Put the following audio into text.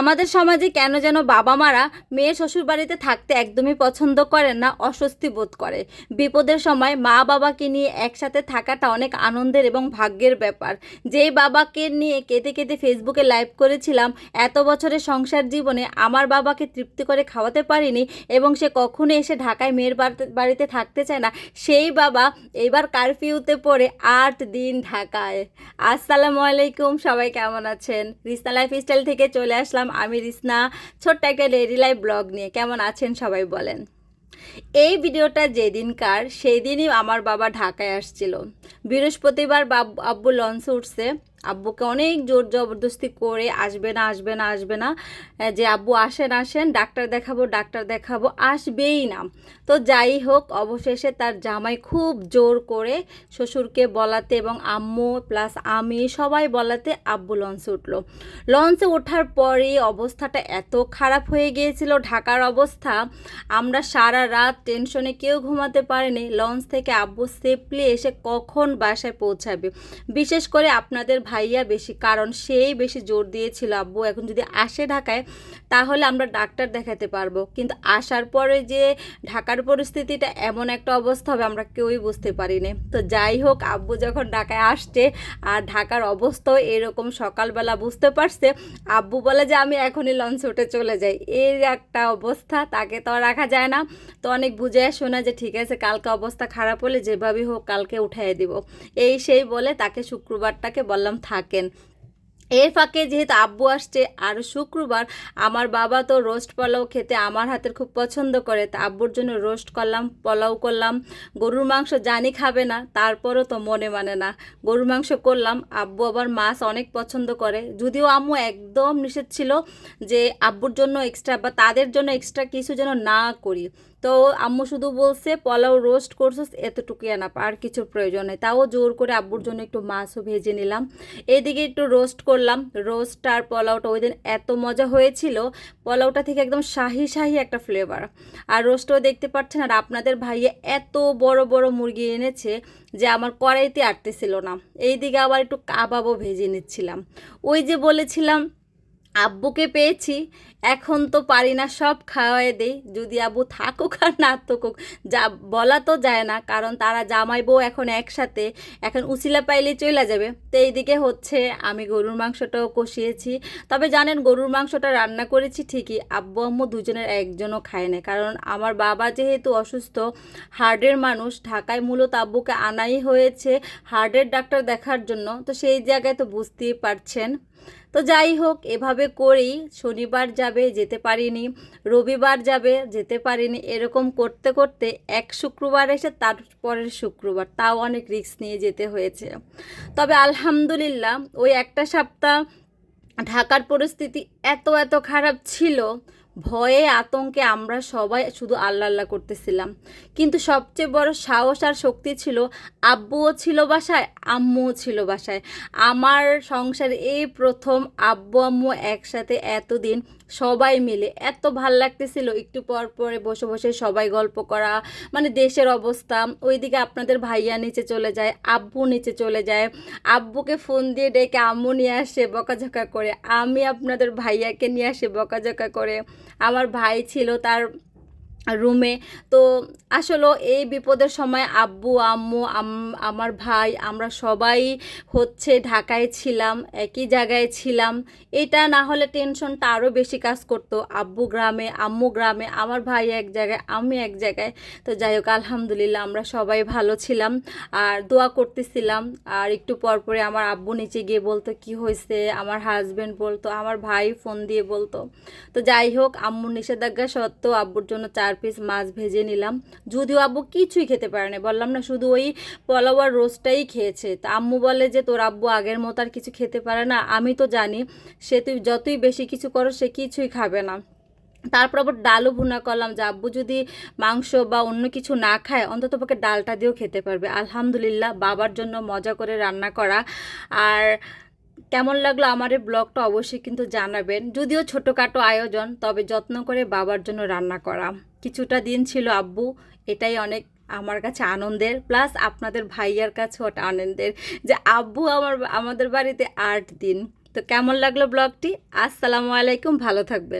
আমাদের সমাজে কেন যেন বাবা মারা মেয়ে শ্বশুর বাড়িতে থাকতে একদমই পছন্দ করেন না, অস্বস্তি বোধ করে। বিপদের সময় মা বাবাকে নিয়ে একসাথে থাকাটা অনেক আনন্দের এবং ভাগ্যের ব্যাপার। যেই বাবাকে নিয়ে কেঁদে কেঁদে ফেসবুকে লাইভ করেছিলাম, এত বছরের সংসার জীবনে আমার বাবাকে তৃপ্তি করে খাওয়াতে পারিনি এবং সে কখনো এসে ঢাকায় মেয়ের বাড়িতে- থাকতে চায় না, সেই বাবা এবার কারফিউতে পড়ে আট দিন ঢাকায়। আসসালামু আলাইকুম, সবাই কেমন আছেন? রিস্তা লাইফ স্টাইল থেকে চলে আসলাম আমি রিসনা ছোট্ট একটা ডেইলি লাইফ ব্লগ নিয়ে কেমন আছেন সবাই বলেন। এই ভিডিওটা যেদিনকার সেই দিনই আমার বাবা ঢাকায় আসছিল। বৃহস্পতিবার বাব আব্বু লঞ্চ উঠছে। আব্বুকে অনেক জোর জবরদস্তি করে, আসবে না আসবে না আসবে না। যে আব্বু আসেন আসেন, ডাক্তার দেখাবো ডাক্তার দেখাবো, আসবেই না। তো যাই হোক, অবশেষে তার জামাই খুব জোর করে শ্বশুরকে বলাতে এবং আম্মু প্লাস আমি সবাই বলাতে আব্বু লঞ্চে উঠল। লঞ্চে ওঠার পরে অবস্থাটা এত খারাপ হয়ে গিয়েছিল, ঢাকার অবস্থা। আমরা সারা রাত টেনশনে কেউ ঘুমাতে পারেনি। লঞ্চ থেকে আব্বু সেফলি এসে কখন বাসায় পৌঁছাবে? বিশেষ করে আপনাদের ভাইয়া বেশি, কারণ সেই বেশি জোর দিয়েছিল আব্বু। এখন যদি আসে ঢাকায়, তাহলে আমরা ডাক্তার দেখাতে পারব। কিন্তু আসার পরে যে ঢাকার পরিস্থিতিটা এমন একটা অবস্থা হবে, আমরা কেউই বুঝতে পারিনি। তো যাই হোক, আব্বু যখন ঢাকায় আসছে আর ঢাকার অবস্থাও এরকম সকালবেলা বুঝতে পারছে, আব্বু বলে যে আমি এখনই লঞ্চ উঠে চলে যাই। এর একটা অবস্থা, তাকে তো রাখা যায় না। তো অনেক বুঝে শোনা যে ঠিক আছে, কালকে অবস্থা খারাপ হলে যেভাবেই হোক কালকে উঠাই দিব। এই সেই বলে তাকে শুক্রবারটাকে বললাম থাকেন। এর ফাঁকে যেহেতু আব্বু আসছে, আর শুক্রবার আমার বাবা তো রোস্ট পোলাও খেতে আমার হাতের খুব পছন্দ করে, তা আব্বুর জন্য রোস্ট করলাম, পোলাও করলাম। গরুর মাংস জানি খাবে না, তারপরও তো মনে মানে না। গরুর মাংস করলাম, আব্বু আবার মাছ অনেক পছন্দ করে। যদিও আম্মু একদম নিষেধ ছিল যে আব্বুর জন্য এক্সট্রা বা তাদের জন্য এক্সট্রা কিছু যেন না করি। তো আম্মু শুধু বলছে, পোলাও রোস্ট করছিস, এতটুকুই আনা আর কিছুর প্রয়োজন নেই। তাও জোর করে আব্বুর জন্য একটু মাছও ভেজে নিলাম। এদিকে একটু রোস্ট করলাম রোস্ট আর পোলাওটা ওই দিন এত মজা হয়েছিল, পোলাওটা থেকে একদম শাহি শাহি একটা ফ্লেভার আর রোস্টও দেখতে পাচ্ছেন, আর আপনাদের ভাইয়ে এত বড় বড় মুরগি এনেছে যে আমার কড়াইতে আটতেছিল না। এই দিকে আবার একটু কাবাবও ভেজে নিচ্ছিলাম। ওই যে বলেছিলাম আব্বুকে পেয়েছি। এখন তো পারি না সব খাওয়াই দেই। যদি আব্বু থাকুক আর না থাকুক, যা বলা তো যায় না, কারণ তারা জামাই বউ এখন একসাথে। এখন উচিলা পাইলে চলে যাবে। তো এইদিকে হচ্ছে, আমি গরুর মাংসটাও কষিয়েছি। তবে জানেন, গরুর মাংসটা রান্না করেছি ঠিকই। আব্বু আম্মু দুজনের একজনও খায় না কারণ আমার বাবা যেহেতু অসুস্থ, হার্টের মানুষ, ঢাকায় মূলত আব্বুকে আনাই হয়েছে হার্টের ডাক্তার দেখার জন্য। তো সেই জায়গায় তো বুঝতেই পারছেন। তো যাই হোক, এভাবে করেই শনিবার যাবে, যেতে পারিনি। রবিবার যাবে, যেতে পারিনি। এরকম করতে করতে এক শুক্রবার এসে তারপরের শুক্রবার। তাও অনেক রিস্ক নিয়ে যেতে হয়েছে। তবে আলহামদুলিল্লাহ, ওই একটা সপ্তাহ ঢাকার পরিস্থিতি এত এত খারাপ ছিল ভয়ে, আতঙ্কে আমরা সবাই শুধু আল্লাহ আল্লাহ করতেছিলাম। কিন্তু সবচেয়ে বড় সাহস আর শক্তি ছিল আব্বুও ছিল বাসায়, আম্মুও ছিল বাসায়। আমার সংসারে এই প্রথম আব্বু, আম্মু একসাথে এতদিন সবাই মিলে এত ভালো লাগতেছিল। একটু পর পরে বসে বসে সবাই গল্প করা মানে দেশের অবস্থা। ওইদিকে আপনাদের ভাইয়া নিচে চলে যায়, আব্বু নিচে চলে যায়। আব্বুকে ফোন দিয়ে ডেকে আম্মু নিয়ে আসে বকাঝকা করে। আমি আপনাদের ভাইয়াকে নিয়ে আসি বকাঝকা করে। আমার ভাই ছিল তার রুমে তো আসলে এই বিপদের সময় আব্বু, আম্মু আমার ভাই, আমরা সবাই হচ্ছে ঢাকায় ছিলাম, একই জায়গায় ছিলাম। এটা না হলে টেনশনটা আরও বেশি কাজ করতো। আব্বু গ্রামে, আম্মু গ্রামে, আমার ভাই এক জায়গায়, আমি এক জায়গায়। তো যাই হোক, আলহামদুলিল্লাহ আমরা সবাই ভালো ছিলাম আর দোয়া করতেছিলাম। আর একটু পর পরে আমার আব্বু নিচে গিয়ে বলতো, কি হয়েছে আমার হাজবেন্ড বলতো, আমার ভাই ফোন দিয়ে বলতো। তো যাই হোক, আম্মুর নিষেধাজ্ঞা সত্ত্বেও আব্বুর জন্য চার পিস মাছ ভেজে নিলাম। যদিও আব্বু কিছুই খেতে পারে না বললাম না শুধু ওই পোলাও আর রোস্টটাই খেয়েছে। তা আম্মু বলে যে, তোর আব্বু আগের মতো আর কিছু খেতে পারে না। আমি তো জানি সে তুই যতই বেশি কিছু করো, সে কিছুই খাবে না। তারপর আবার ডালও ভুনা করলাম যে, আব্বু যদি মাংস বা অন্য কিছু না খায়, অন্তত পক্ষে ডালটা দিয়েও খেতে পারবে। আলহামদুলিল্লাহ, বাবার জন্য মজা করে রান্না করা। আর কেমন লাগল আমার এই ব্লগটা অবশ্যই কিন্তু জানাবেন। যদিও ছোটোখাটো আয়োজন, তবে যত্ন করে বাবার জন্য রান্না করা। কিছুটা দিন ছিল আব্বু, এটাই অনেক আমার কাছে আনন্দের। প্লাস আপনাদের ভাইয়ার ওটা আনন্দের যে আব্বু আমার, আমাদের বাড়িতে আট দিন। তো কেমন লাগল ব্লগটি? আসসালামু আলাইকুম, ভালো থাকবেন।